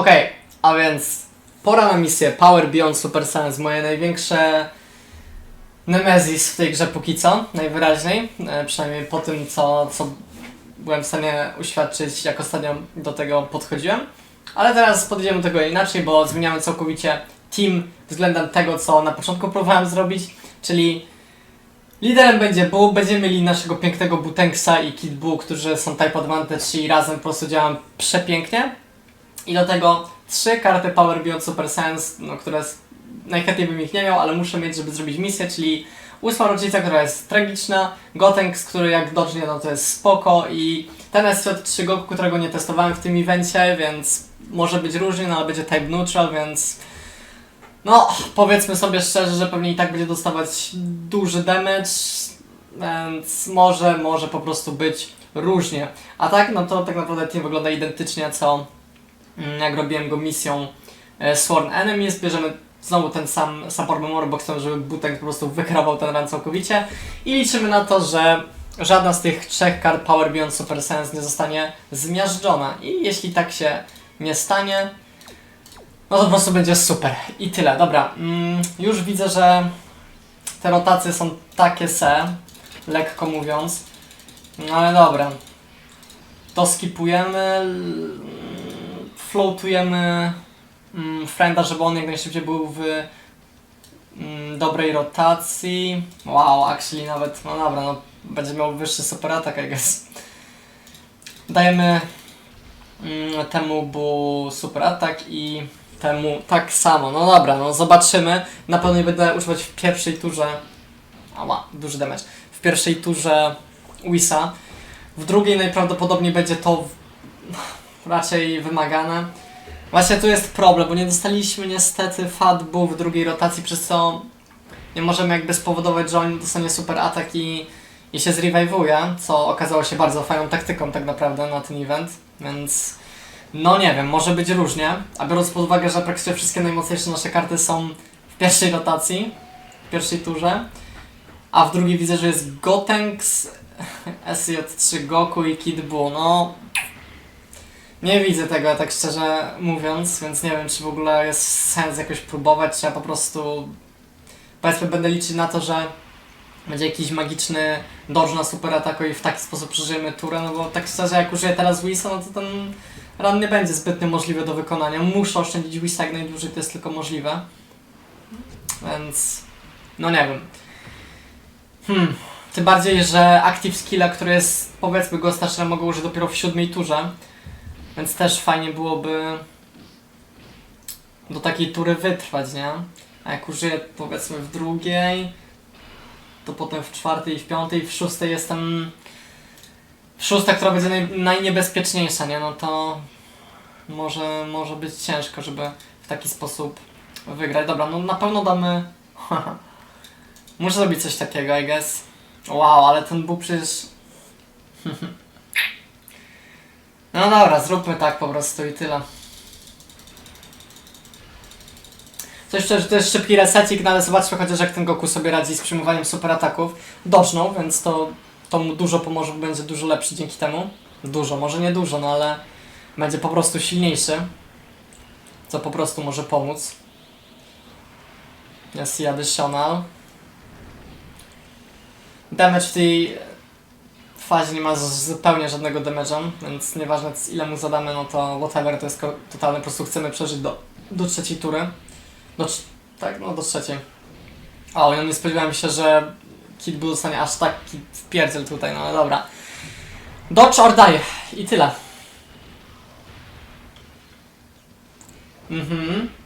Okej, a więc pora na misję Power Beyond Super Science, moje największe Nemesis w tej grze póki co, najwyraźniej, e, przynajmniej po tym co, co byłem w stanie uświadczyć, jak ostatnio do tego podchodziłem. Ale teraz podejdziemy do tego inaczej, bo zmieniamy całkowicie team względem tego, co na początku próbowałem zrobić, czyli liderem będzie Boo, będziemy mieli naszego pięknego Butenksa i Kid Boo, którzy są type advantage i razem po prostu działają przepięknie. I do tego trzy karty Power Beyond Super Science, no, które najchętniej bym ich nie miał, ale muszę mieć, żeby zrobić misję, czyli ósma rocznica, która jest tragiczna, Gotenks, który jak dodżnie, no to jest spoko i ten SJ3 Goku, którego nie testowałem w tym evencie, więc może być różnie, no ale będzie type neutral, więc no powiedzmy sobie szczerze, że pewnie i tak będzie dostawać duży damage, więc może, może po prostu być różnie. A tak, no to tak naprawdę team wygląda identycznie co jak robiłem go misją e, Sworn Enemies, bierzemy znowu ten sam support memory, bo chcemy, żeby Butek po prostu wykrawał ten run całkowicie i liczymy na to, że żadna z tych trzech kart Power Beyond Super Sense nie zostanie zmiażdżona i jeśli tak się nie stanie, no to po prostu będzie super. I tyle, dobra. Mm, już widzę, że te rotacje są takie se, lekko mówiąc. No ale dobra. To skipujemy. Floatujemy mm, Frienda, żeby on jak najszybciej był w mm, dobrej rotacji. Wow, actually nawet, no dobra, no będzie miał wyższy super atak, I guess. Dajemy mm, temu bu super atak i temu tak samo. No dobra, no zobaczymy. Na pewno nie będę używać w pierwszej turze. Ała, duży damage. W pierwszej turze Wisa. W drugiej najprawdopodobniej będzie to w- raczej wymagane. Właśnie tu jest problem, bo nie dostaliśmy niestety Fatbu w drugiej rotacji, przez co nie możemy jakby spowodować, że on dostanie super atak i, i się zrewajwuje, co okazało się bardzo fajną taktyką tak naprawdę na ten event, więc no nie wiem, może być różnie, a biorąc pod uwagę, że praktycznie wszystkie najmocniejsze nasze karty są w pierwszej rotacji, w pierwszej turze, a w drugiej widzę, że jest Gotenks, SJ3 Goku i Kid Buu, no nie widzę tego, tak szczerze mówiąc, więc nie wiem, czy w ogóle jest sens jakoś próbować, ja po prostu powiedzmy będę liczyć na to, że będzie jakiś magiczny dodge na super ataku i w taki sposób przeżyjemy turę, no bo tak szczerze, jak użyję teraz Wisa, no to ten run nie będzie zbytnio możliwy do wykonania. Muszę oszczędzić Wisa jak najdłużej, to jest tylko możliwe. Więc no nie wiem. Hmm. Tym bardziej, że active skilla, który jest powiedzmy go starsze mogę użyć dopiero w siódmej turze. Więc też fajnie byłoby do takiej tury wytrwać, nie? A jak użyję powiedzmy w drugiej, to potem w czwartej w piątej, w szóstej jestem... W szósta, która będzie naj, najniebezpieczniejsza, nie? No to może, może być ciężko, żeby w taki sposób wygrać. Dobra, no na pewno damy... Muszę zrobić coś takiego, I guess. Wow, ale ten był przecież... No dobra, zróbmy tak po prostu i tyle. Coś szczerze, to jest szybki resecik, no ale zobaczmy chociaż jak ten Goku sobie radzi z przyjmowaniem super ataków. Docznął, więc to, to mu dużo pomoże, będzie dużo lepszy dzięki temu. Dużo, może nie dużo, no ale będzie po prostu silniejszy. Co po prostu może pomóc. Jest i additional. Damage w tej fazie nie ma zupełnie żadnego damage'a, więc nieważne ile mu zadamy, no to whatever, to jest totalne, po prostu chcemy przeżyć do, do trzeciej tury. Do, tak, no do trzeciej. O, ja nie spodziewałem się, że Kid Buu dostanie aż taki wpierdziel tutaj, no ale dobra. Dodge or die. I tyle. Mhm.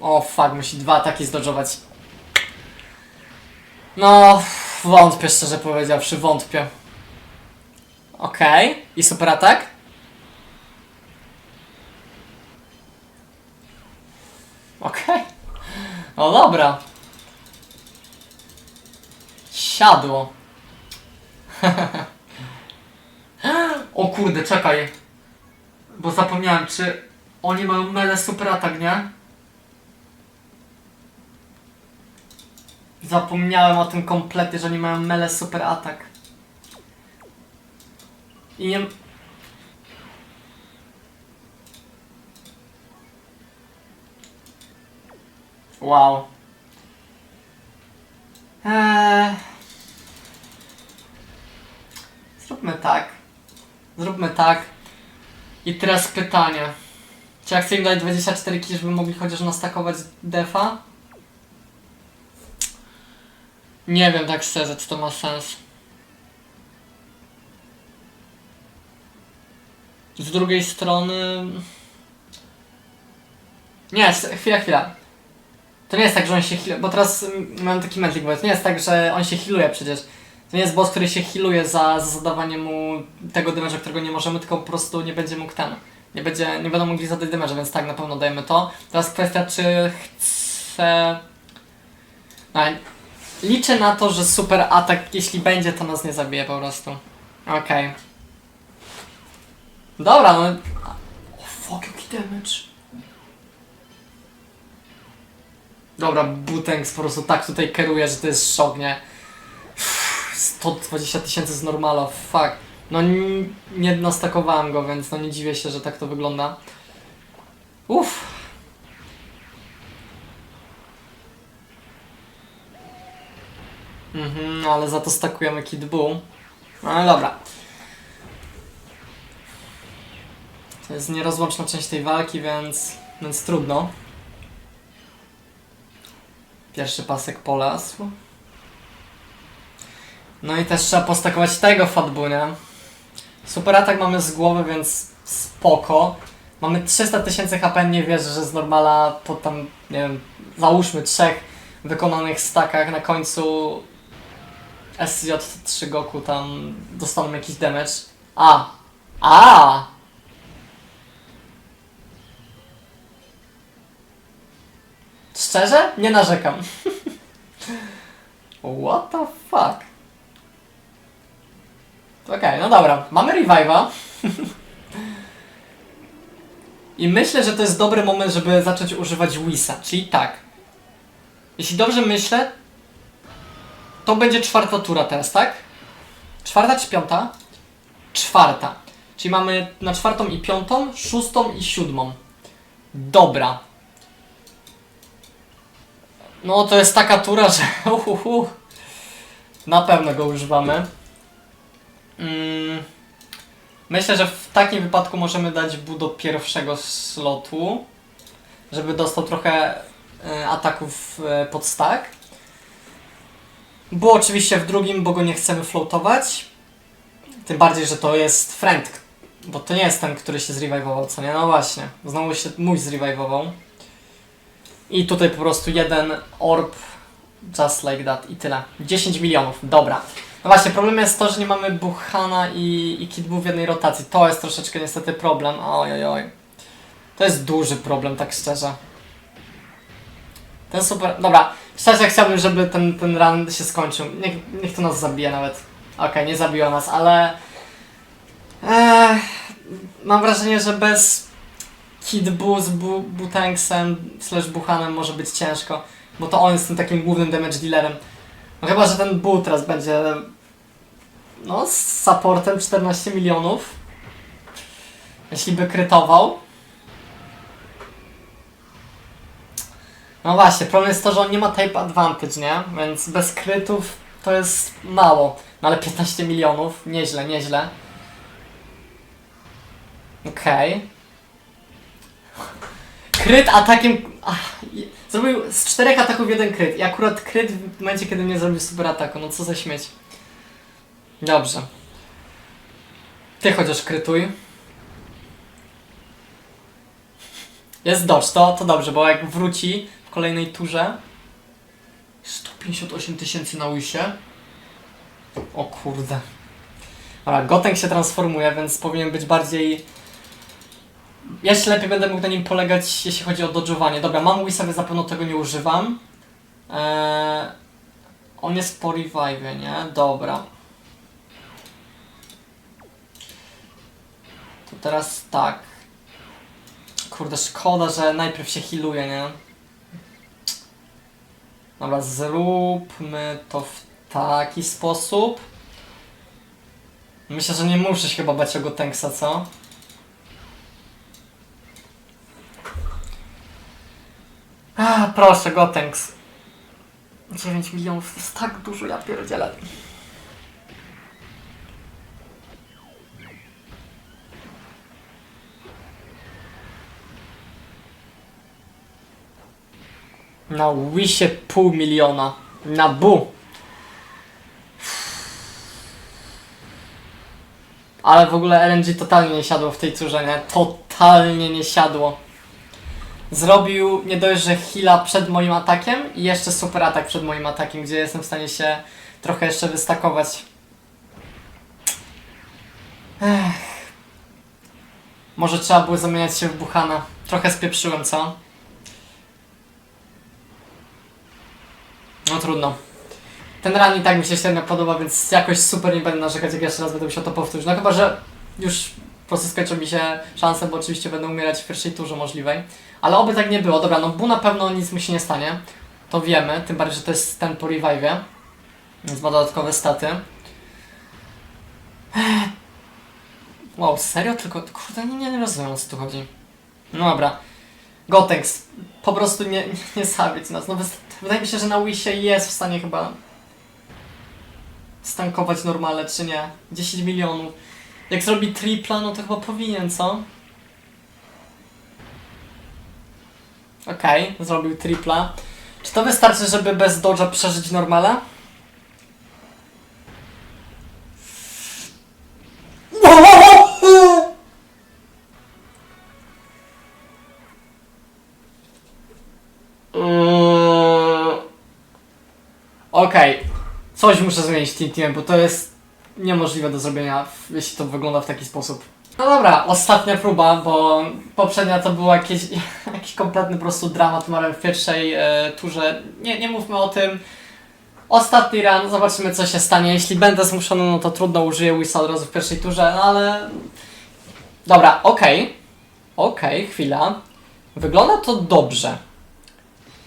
O fuck, musi dwa ataki zdodżować. No, wątpię szczerze powiedziawszy, wątpię. Okej, i super atak? Okej. No dobra. Siadło. o kurde, czekaj. Bo zapomniałem, czy oni mają mele super atak, nie? Zapomniałem o tym kompletnie, że oni mają mele super atak. I nie... Wow. Eee... Zróbmy tak. Zróbmy tak. I teraz pytanie. Czy jak chcę im dać 24 kili, żeby mogli chociaż nastakować defa? Nie wiem tak szczerze, czy to ma sens. Z drugiej strony... Nie, chwila, chwila. To nie jest tak, że on się healuje, bo teraz mam taki mętlik, bo to nie jest tak, że on się healuje przecież. To nie jest boss, który się healuje za, za zadawanie mu tego damage'a, którego nie możemy, tylko po prostu nie będzie mógł ten. Nie, będzie, nie będą mogli zadać damage'a, więc tak, na pewno dajemy to. Teraz kwestia, czy chcę... No, liczę na to, że super atak, jeśli będzie, to nas nie zabije po prostu. Okej. Dobra, no... O fuck, jaki damage. Dobra, Butenks po prostu tak tutaj kieruje, że to jest szok, nie? 120 tysięcy z normala, fuck. No nie nastakowałem go, więc no nie dziwię się, że tak to wygląda. Uff. Mhm, ale za to stakujemy Kid Buu. No ale dobra. To jest nierozłączna część tej walki, więc, więc trudno. Pierwszy pasek polasł. No i też trzeba postakować tego Fatbunia. Super atak mamy z głowy, więc spoko. Mamy 300 tysięcy HP, nie wierzę, że z normala po tam, nie wiem, załóżmy trzech wykonanych stakach na końcu SJ3 Goku tam dostaną jakiś damage. A! A! Szczerze? Nie narzekam. What the fuck? Okej, no dobra. Mamy revive'a. I myślę, że to jest dobry moment, żeby zacząć używać Wisa. Czyli tak. Jeśli dobrze myślę, to będzie czwarta tura teraz, tak? Czwarta czy piąta? Czwarta. Czyli mamy na czwartą i piątą, szóstą i siódmą. Dobra. No to jest taka tura, że uhuhu, na pewno go używamy. Mm, myślę, że w takim wypadku możemy dać Bu do pierwszego slotu, żeby dostał trochę e, ataków e, pod stack. Bu oczywiście w drugim, bo go nie chcemy floatować. Tym bardziej, że to jest friend, bo to nie jest ten, który się zrevivował, co nie? No właśnie, znowu się mój zrevivował. I tutaj po prostu jeden orb, just like that i tyle. 10 milionów, dobra. No właśnie, problem jest to, że nie mamy Buchana i, i Kid Buu w jednej rotacji. To jest troszeczkę niestety problem. Oj, oj, oj. To jest duży problem, tak szczerze. Ten super... Dobra, szczerze chciałbym, żeby ten, ten run się skończył. Niech, niech to nas zabije nawet. Okej, nie zabiła nas, ale... Eee, mam wrażenie, że bez Kid Buu z Bu Butanksem slash Buchanem może być ciężko, bo to on jest tym takim głównym damage dealerem. No chyba, że ten Bu teraz będzie no z supportem 14 milionów. Jeśli by krytował. No właśnie, problem jest to, że on nie ma type advantage, nie? Więc bez krytów to jest mało. No ale 15 milionów, nieźle, nieźle. Okej. Kryt atakiem. Ach, zrobił z czterech ataków jeden kryt. I akurat kryt w momencie, kiedy nie zrobił super ataku. No co za śmieć. Dobrze. Ty chociaż krytuj. Jest dodge, to, to dobrze, bo jak wróci kolejnej turze. 158 tysięcy na łysie. O kurde. Dobra, Gotenk się transformuje, więc powinien być bardziej jeszcze lepiej będę mógł na nim polegać, jeśli chodzi o dodżowanie. Dobra, mam Wisa, więc na pewno tego nie używam. Eee, on jest po revive, nie? Dobra. To teraz tak. Kurde, szkoda, że najpierw się healuje, nie? Dobra, zróbmy to w taki sposób. Myślę, że nie muszę się chyba bać o Gotenksa, co? A, proszę, Gotenks. 9 milionów to jest tak dużo, ja pierdzielę. Na Wisie pół miliona. Na bu. Ale w ogóle LNG totalnie nie siadło w tej turze, nie? Totalnie nie siadło. Zrobił nie dość, że heala przed moim atakiem i jeszcze super atak przed moim atakiem, gdzie jestem w stanie się trochę jeszcze wystakować. Ech. Może trzeba było zamieniać się w Buchana. Trochę spieprzyłem, co? No trudno. Ten run i tak mi się średnio podoba, więc jakoś super nie będę narzekać, jak jeszcze raz będę musiał to powtórzyć. No chyba, że już po prostu skończą mi się szanse, bo oczywiście będę umierać w pierwszej turze możliwej. Ale oby tak nie było. Dobra, no Bu na pewno nic mu się nie stanie. To wiemy, tym bardziej, że to jest ten po revive'ie. Więc ma dodatkowe staty. Wow, serio? Tylko, kurde, nie, nie rozumiem o co tu chodzi. No dobra. Gotex, po prostu nie, nie, nie nas. No, wydaje mi się, że na Wisie jest w stanie chyba stankować normale, czy nie. 10 milionów. Jak zrobi tripla, no to chyba powinien, co? Okej, zrobił tripla. Czy to wystarczy, żeby bez dodge'a przeżyć normale? Okej, coś muszę zmienić Team, bo to jest niemożliwe do zrobienia, jeśli to wygląda w taki sposób. No dobra, ostatnia próba, bo poprzednia to był jakiś, jakiś kompletny po prostu dramat Marem w pierwszej e, turze. Nie, nie mówmy o tym. Ostatni run, zobaczymy co się stanie. Jeśli będę zmuszony, no to trudno użyję Wisa od razu w pierwszej turze, no ale... Dobra, okej. Okej, chwila. Wygląda to dobrze.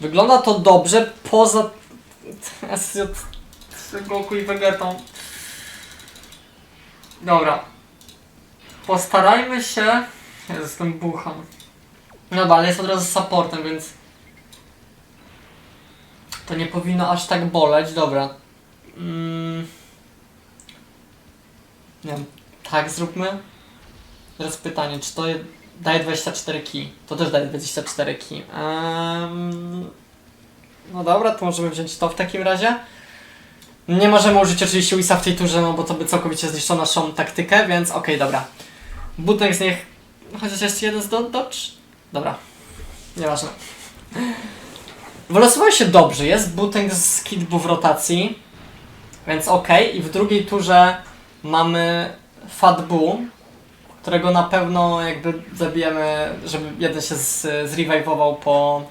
Wygląda to dobrze poza... SJ Goku i Vegetą. Dobra. Postarajmy się... Jestem bucham. No dobra, ale jest od razu z supportem, więc... To nie powinno aż tak boleć, dobra. Mm. Nie wiem, tak zróbmy. Teraz pytanie, czy to je- daje 24 key? To też daje 24 key. Ehm, no dobra, to możemy wziąć to w takim razie. Nie możemy użyć oczywiście Wisa w tej turze, no bo to by całkowicie zniszczyło naszą taktykę, więc okej, dobra. Butek z niech... Chociaż jeszcze jeden z do dodge? Dobra. Nieważne. Wylosował się dobrze, jest Butek z Kidbu w rotacji, więc okej. I w drugiej turze mamy Fatbu, którego na pewno jakby zabijemy, żeby jeden się z- po...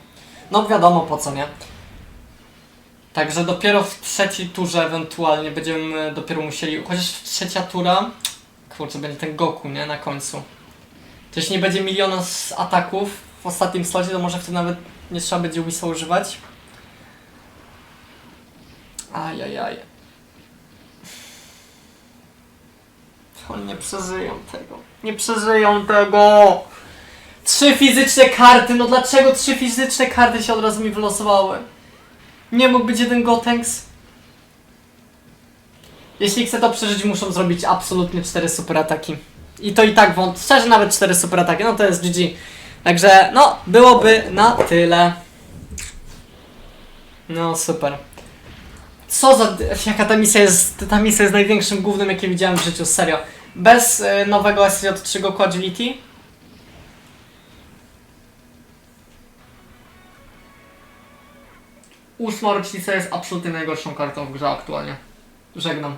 No wiadomo po co, nie? Także dopiero w trzeciej turze ewentualnie będziemy dopiero musieli, chociaż trzecia tura, kurczę, będzie ten Goku, nie? Na końcu. To jeśli nie będzie miliona z ataków w ostatnim slocie, to może wtedy nawet nie trzeba będzie Wisa używać. Ajajaj. Oni nie przeżyją tego. Nie przeżyją tego! Trzy fizyczne karty, no dlaczego trzy fizyczne karty się od razu mi wylosowały? Nie mógł być jeden Gotenks? Jeśli chcę to przeżyć, muszą zrobić absolutnie cztery super ataki. I to i tak wąt, szczerze nawet cztery super ataki, no to jest GG. Także, no, byłoby na tyle. No, super. Co za... Jaka ta misja jest... Ta misja jest największym głównym, jakie widziałem w życiu, serio. Bez y, nowego SJ3 Goku Ósma rocznica jest absolutnie najgorszą kartą w grze aktualnie. Żegnam.